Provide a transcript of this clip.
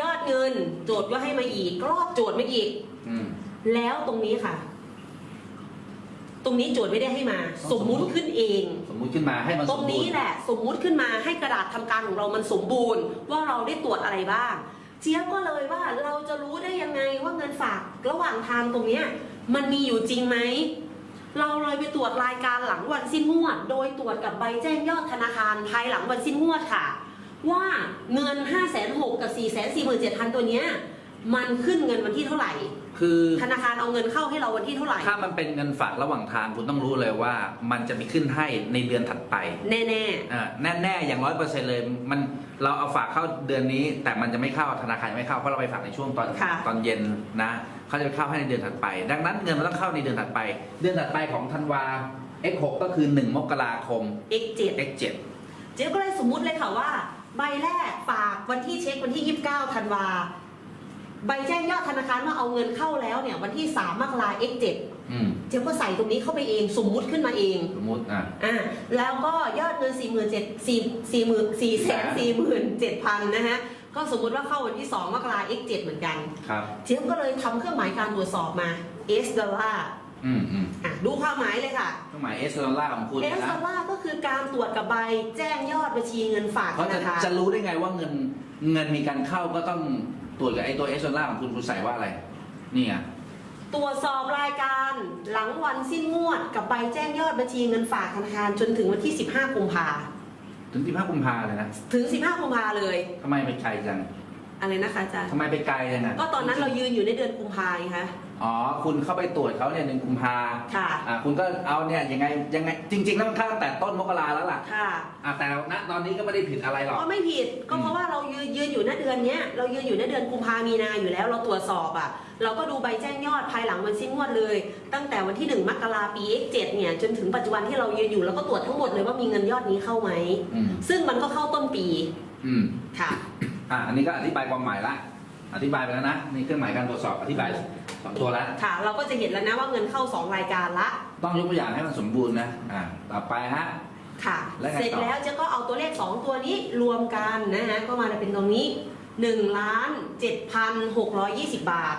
ยอดเงินโจทย์ก็ให้มาอีกรอบโจทย์มาอีก อืม แล้วตรงนี้ค่ะ ตรงนี้โจทย์ไม่ได้ให้มาอ๋อสมมุติสมมุติขึ้นเอง สมมุติขึ้นมาให้มันตรงนี้แหละ สมมุติขึ้นมาให้กระดาษทำการของเรามันสมบูรณ์ ว่าเราได้ตรวจอะไรบ้าง เจี๊ยบก็เลยว่าเราจะรู้ได้ยังไงว่าเงินฝากระหว่างทางตรงเนี้ยมันมีอยู่จริงไหม เราเลยไปตรวจรายการหลังวันสิ้นงวด โดยตรวจกับใบแจ้งยอดธนาคารภายหลังวันสิ้นงวดค่ะ ว่าเงิน 5 6 0 0 0กับ 4 4 7 0 0 0 ตัวเนี้ยมันขึ้นเงินวันที่เท่าไหร่ คือธนาคารเอาเงินเข้าให้เราวันที่เท่าไหร่ ถ้ามันเป็นเงินฝากระหว่างทางคุณต้องรู้เลยว่า มันจะมีขึ้นให้ในเดือนถัดไป แน่อ่าแน่ๆอย่างร้อยเปอร์เซ็นต์เลย มันเราเอาฝากเข้าเดือนนี้ แต่มันจะไม่เข้าธนาคารยังไม่เข้าเพราะเราไปฝากในช่วงตอนค่ะตอนเย็นนะเขาจะไปเข้าให้ในเดือนถัดไป ดังนั้นเงินมันต้องเข้าในเดือนถัดไป เดือนถัดไปของธันวา X6 ก็คือ 1 มกราคมๆ x 7 X7 เจ๊ก็เลยสมมุติเลยค่ะว่า ใบแรกฝากวันที่เช็ควันที่ 29ธันวา ใบแจ้งยอดธนาคารว่าเอาเงินเข้าแล้วเนี่ย วันที่ 3มกรา x 7 อืมเจ๊ก็ใส่ตรงนี้เข้าไปเองสมมุติขึ้นมาเอง สมมติอะ อ่าแล้วก็ยอดเงิน4 7 0 0 4 4 4 4 7 0 0นะฮะ ก็สมมุติว่าเข้าวันที่ 2มกรา x 7 เหมือนกัน ครับ เจ๊ก็เลยทำเครื่องหมายการตรวจสอบมา s ดอลลาร์อืมอืมอะ ดูความหมายเลยค่ะเครื่องหมาย S ดอลลาร์ของคุณ s นะดอลลาร์ก็คือการตรวจกับใบแจ้งยอดบัญชีเงินฝากธเขาจะนาคารจะรู้ได้ไงว่าเงินเงินมีการเข้าก็ต้องตรวจกับไอ้ตัว S ดอลลาร์ของคุณคุณใส่ว่าอะไร นี่ไงตรวจสอบรายการหลังวันสิ้นงวดกับใบแจ้งยอดบัญชีเงินฝากธนาคารจนถึงวันที่ 15กุมภาถึงที่ภาคกุมภาเลยนะถึง 15กุมภาเลยทำไมไปไกลจัง อะไรนะคะอาจารย์ ทำไมไปไกลจังอะก็ตอนนั้นเรายืนอยู่ในเดือนกุมภาไงคะ อ๋อ คุณเข้าไปตรวจเขาเนี่ยหนึ่งกุมภาค่ะ อ่าคุณก็เอาเนี่ยยังไงยังไง จริง ๆ แล้วมันเข้าตั้งแต่ต้นมกราแล้วล่ะค่ะ อ่าแต่ณตอนนี้ก็ไม่ได้ผิดอะไรหรอก ก็ไม่ผิดก็เพราะว่าเรายืนยืนอยู่ในเดือนเนี้ยเรายืนอยู่ในเดือนกุมภามีนาอยู่แล้ว เราตรวจสอบอะ เราก็ดูใบแจ้งยอดภายหลังวันสิ้นงวดเลย ตั้งแต่วันที่1มกราปี X7 เนี่ยจนถึงปัจจุบันที่เรายืนอยู่เราก็ตรวจทั้งหมดเลยว่ามีเงินยอดนี้เข้าไหม อืม ซึ่งมันก็เข้าต้นปีอืม ค่ะ อ่าอันนี้ก็อธิบายความหมายละ อธิบายไปแล้วนะนี่เครื่องหมายการตรวจสอบอธิบายสองตัวแล้วค่ะ เราก็จะเห็นแล้วนะว่าเงินเข้า 2 รายการละ ต้องยกตัวอย่างให้มันสมบูรณ์นะอ่าต่อไปฮะ ค่ะ แล้วไงต่อ เสร็จแล้วเจะก็เอาตัวเลข 2 ตัวนี้รวมกันนะฮะก็มาเป็นตรงนี้1ล้าน7,620 บาท